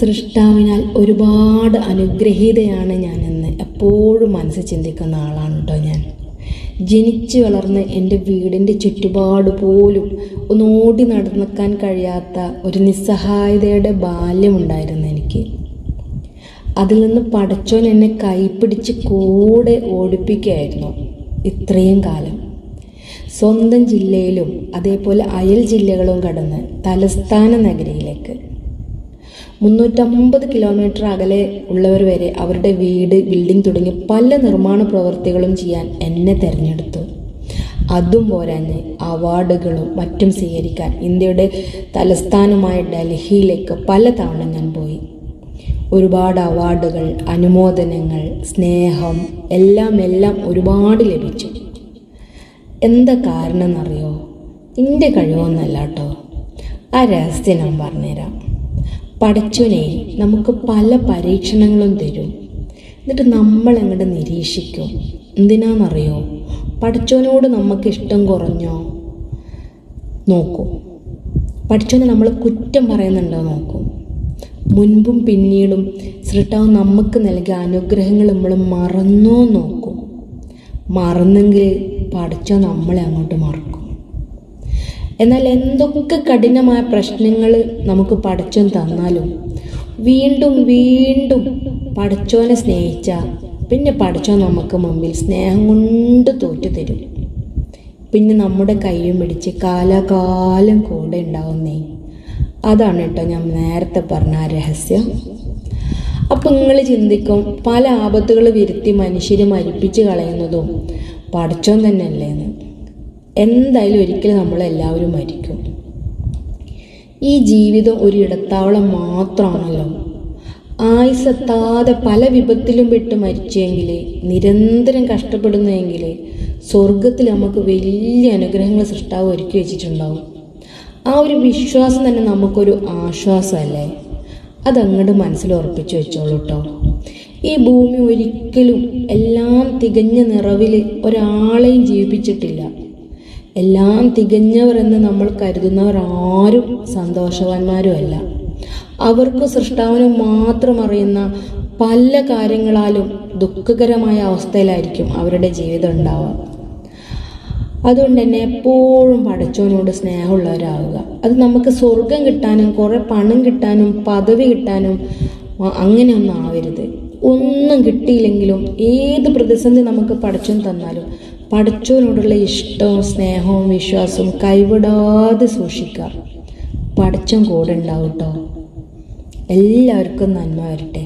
സൃഷ്ടാവിനാൽ ഒരുപാട് അനുഗ്രഹീതയാണ് ഞാനെന്ന് എപ്പോഴും മനസ്സിൽ ചിന്തിക്കുന്ന ആളാണ് കേട്ടോ ഞാൻ. ജനിച്ചു വളർന്ന് എന്റെ വീടിന്റെ ചുറ്റുപാട് പോലും ഒന്ന് ഓടി നടക്കാൻ കഴിയാത്ത ഒരു നിസ്സഹായതയുടെ ബാല്യമുണ്ടായിരുന്നു എനിക്ക്. അതിൽ നിന്ന് പടച്ചോൻ എന്നെ കൈപ്പിടിച്ച് കൂടെ ഓടിപ്പിക്കുകയായിരുന്നു ഇത്രയും കാലം. സ്വന്തം ജില്ലയിലും അതേപോലെ അയൽ ജില്ലകളും കടന്ന് തലസ്ഥാന നഗരിയിലേക്ക്. മുന്നൂറ്റമ്പത് കിലോമീറ്റർ അകലെ ഉള്ളവർ വരെ അവരുടെ വീട് ബിൽഡിംഗ് തുടങ്ങി പല നിർമ്മാണ പ്രവർത്തികളും ചെയ്യാൻ എന്നെ തിരഞ്ഞെടുത്തു. അതും പോരാഞ്ഞ് അവാർഡുകളും മറ്റും സ്വീകരിക്കാൻ ഇന്ത്യയുടെ തലസ്ഥാനമായ ഡൽഹിയിലേക്ക് പല തവണ ഞാൻ പോയി. ഒരുപാട് അവാർഡുകൾ അനുമോദനങ്ങൾ സ്നേഹം എല്ലാം എല്ലാം ഒരുപാട് ലഭിച്ചു. എന്താ കാരണം എന്നറിയോ എന്റെ കഴിവൊന്നല്ല കേട്ടോ ആ രഹസ്യം ഞാൻ പറഞ്ഞുതരാം. പടച്ചോനെ നമുക്ക് പല പരീക്ഷണങ്ങളും തരും. എന്നിട്ട് നമ്മൾ അങ്ങോട്ട് നിരീക്ഷിക്കും? എന്തിനാണെന്നറിയോ പഠിച്ചവനോട് നമുക്ക് ഇഷ്ടം കുറഞ്ഞോ? നോക്കൂ. പഠിച്ചവനെ നമ്മൾ കുറ്റം പറയുന്നുണ്ടോ നോക്കൂ. മുൻപും പിന്നീടും സൃഷ്ടാവ് നമുക്ക് നൽകിയ അനുഗ്രഹങ്ങൾ നമ്മൾ മറന്നോ നോക്കൂ. മറന്നെങ്കിൽ പഠിച്ചോ നമ്മളെ അങ്ങോട്ട് മറക്കും. എന്നാൽ എന്തൊക്കെ കഠിനമായ പ്രശ്നങ്ങൾ നമുക്ക് പഠിച്ചു തന്നാലും വീണ്ടും വീണ്ടും പഠിച്ചോനെ സ്നേഹിച്ച പിന്നെ പഠിച്ചോ നമുക്ക് മുമ്പിൽ സ്നേഹം കൊണ്ട് തോറ്റു തരും. പിന്നെ നമ്മുടെ കൈയും പിടിച്ച് കാലാകാലം കൂടെ ഉണ്ടാവുന്നേ. അതാണ് കേട്ടോ ഞാൻ നേരത്തെ പറഞ്ഞ ആ രഹസ്യം. അപ്പം നിങ്ങൾ ചിന്തിക്കും പല ആപത്തുകൾ വരുത്തി മനുഷ്യരെ മരിപ്പിച്ച് കളയുന്നതും പഠിച്ചോൻ തന്നെയല്ലേ എന്ന്. എന്തായാലും ഒരിക്കലും നമ്മളെല്ലാവരും മരിക്കും. ഈ ജീവിതം ഒരു ഇടത്താവളം മാത്രമാണല്ലോ. ആയുസെത്താതെ പല വിപത്തിലും പെട്ട് മരിച്ചെങ്കിൽ നിരന്തരം കഷ്ടപ്പെടുന്നെങ്കിൽ സ്വർഗത്തിൽ നമുക്ക് വലിയ അനുഗ്രഹങ്ങൾ സൃഷ്ടാവ് ഒരുക്കി വെച്ചിട്ടുണ്ടാവും. ആ ഒരു വിശ്വാസം തന്നെ നമുക്കൊരു ആശ്വാസമല്ലേ? അതങ്ങോട്ട് മനസ്സിൽ ഉറപ്പിച്ചു വെച്ചോളൂ കേട്ടോ ഈ ഭൂമി ഒരിക്കലും എല്ലാം തികഞ്ഞ നിറവിൽ ഒരാളെയും ജീവിപ്പിച്ചിട്ടില്ല. എല്ലാം തികഞ്ഞവർ എന്ന് നമ്മൾ കരുതുന്നവർ ആരും സന്തോഷവാന്മാരും അല്ല അവർക്ക് സൃഷ്ടാവിനെ മാത്രം അറിയുന്ന പല കാര്യങ്ങളാലും ദുഃഖകരമായ അവസ്ഥയിലായിരിക്കും അവരുടെ ജീവിതം ഉണ്ടാവുക. അതുകൊണ്ട് തന്നെ എപ്പോഴും പഠിച്ചവനോട് സ്നേഹമുള്ളവരാവുക. അത് നമുക്ക് സ്വർഗം കിട്ടാനും കുറേ പണം കിട്ടാനും പദവി കിട്ടാനും അങ്ങനെയൊന്നും ആവരുത്. ഒന്നും കിട്ടിയില്ലെങ്കിലും ഏത് പ്രതിസന്ധി നമുക്ക് പഠിച്ചോൻ തന്നാലും പഠിച്ചവനോടുള്ള ഇഷ്ടവും സ്നേഹവും വിശ്വാസവും കൈവിടാതെ സൂക്ഷിക്കുക. പഠിച്ചം കൂടെ ഉണ്ടാവും കേട്ടോ എല്ലാവർക്കും നന്മ വരട്ടെ.